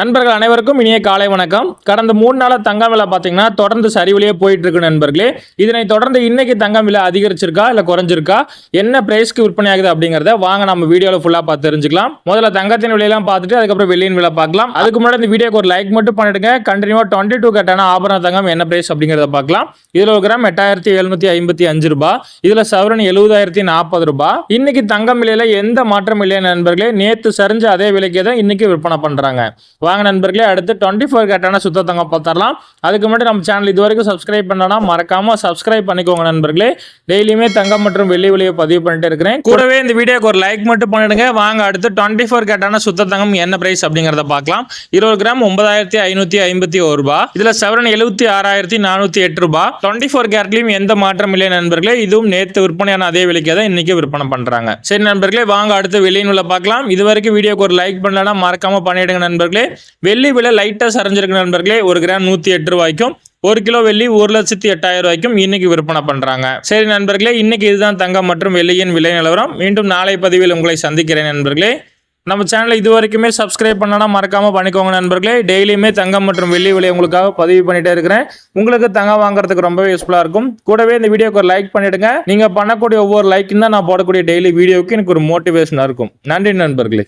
நண்பர்கள் அனைவருக்கும் இனிய காலை வணக்கம். கடந்த மூணு நாளாக தங்கம் விலை பார்த்தீங்கன்னா தொடர்ந்து சரிவிலேயே போயிட்டு இருக்கு நண்பர்களே. இதனை தொடர்ந்து இன்னைக்கு தங்கம் விலை அதிகரிச்சிருக்கா இல்லை குறைஞ்சிருக்கா? என்ன பிரைஸ்க்கு விற்பனை ஆகுது அப்படிங்கிறத வாங்க நம்ம வீடியோவில் ஃபுல்லாக பார்த்து தெரிஞ்சுக்கலாம். முதல்ல தங்கத்தின் விலையெல்லாம் பார்த்துட்டு அதுக்கப்புறம் வெள்ளியின் விலை பார்க்கலாம். அதுக்கு முன்னாடி இந்த வீடியோக்கு ஒரு லைக் மட்டும் பண்ணிடுங்க. கண்டினியூவாக டுவெண்ட்டி டூ கட்டான ஆபரண தங்கம் என்ன பிரைஸ் அப்படிங்கிறத பார்க்கலாம். இதில் ஒரு கிராம் எட்டாயிரத்தி எழுநூத்தி ஐம்பத்தி அஞ்சு ரூபாய் இதில் சவரன் எழுபதாயிரத்தி நாற்பது ரூபாய் இன்னைக்கு தங்கம் விலையில் எந்த மாற்றம் இல்லையா நண்பர்களே. நேற்று சரிஞ்ச அதே விலைக்கே தான் இன்னைக்கு விற்பனை பண்ணுறாங்க வாங்க நண்பர்களே அடுத்து டுவெண்ட்டி ஃபோர் கேட்டான சுத்த தங்கம் பார்த்துடலாம் அதுக்கு மட்டும் நம்ம சேனல் இது வரைக்கும் சப்ஸ்கிரைப் பண்ணனா மறக்காம சப்ஸ்கிரைப் பண்ணிக்கோங்க நண்பர்களே. டெய்லியுமே தங்கம் மற்றும் வெள்ளி விலையை பதிவு பண்ணிட்டு இருக்கிறேன். கூடவே இந்த வீடியோக்கு ஒரு லைக் மட்டும் பண்ணிடுங்க. வாங்க அடுத்து டுவெண்ட்டி ஃபோர் கேட்டான சுத்த தங்கம் என்ன பிரைஸ் அப்படிங்கிறத பார்க்கலாம். இருபது கிராம் ஒன்பதாயிரத்தி ஐநூத்தி ஐம்பத்தி ஒரு ரூபாய் இதுல செவரன் எழுபத்தி ஆறாயிரத்தி நானூத்தி எட்டு ரூபாய் டுவெண்ட்டி ஃபோர் கேரட்லயும் எந்த மாற்றம் இல்லை நண்பர்களே. இதுவும் நேற்று விற்பனையான அதே விலைக்கு தான் இன்னைக்கு விற்பனை பண்றாங்க. சரி நண்பர்களே வாங்க அடுத்து வெள்ளியின் பார்க்கலாம். இது வரைக்கும் வீடியோக்கு ஒரு லைக் பண்ணலன்னா மறக்காம பண்ணிடுங்க நண்பர்களே. வெள்ளி விலை லைட்டாக சரிஞ்சிருக்கு நண்பர்களே ஒரு கிராம் நூற்றி எட்டு ரூபாய்க்கும் ஒரு கிலோ வெள்ளி ஒரு லட்சத்தி எட்டாயிரம் ரூபாய்க்கும் இன்னைக்கு விற்பனை பண்றாங்க. சரி நண்பர்களே இன்னைக்கு இதுதான் தங்கம் மற்றும் வெள்ளியின் விலை நிலவரம். மீண்டும் நாளை பதிவில் உங்களை சந்திக்கிறேன் நண்பர்களே. நம்ம சேனலை இது வரைக்குமே சப்ஸ்கிரைப் பண்ணனா மறக்காமல் பண்ணிக்கோங்க நண்பர்களே. டெய்லியுமே தங்கம் மற்றும் வெள்ளி விலை உங்களுக்காக பதிவு பண்ணிட்டே இருக்கிறேன். உங்களுக்கு தங்கம் வாங்குறதுக்கு ரொம்பவே யூஸ்ஃபுல்லாக இருக்கும். கூடவே இந்த வீடியோக்கு ஒரு லைக் பண்ணிடுங்க. நீங்கள் பண்ணக்கூடிய ஒவ்வொரு லைக்கும் தான் நான் போடக்கூடிய டெய்லி வீடியோக்கு எனக்கு ஒரு மோட்டிவேஷனாக இருக்கும். நன்றி நண்பர்களே.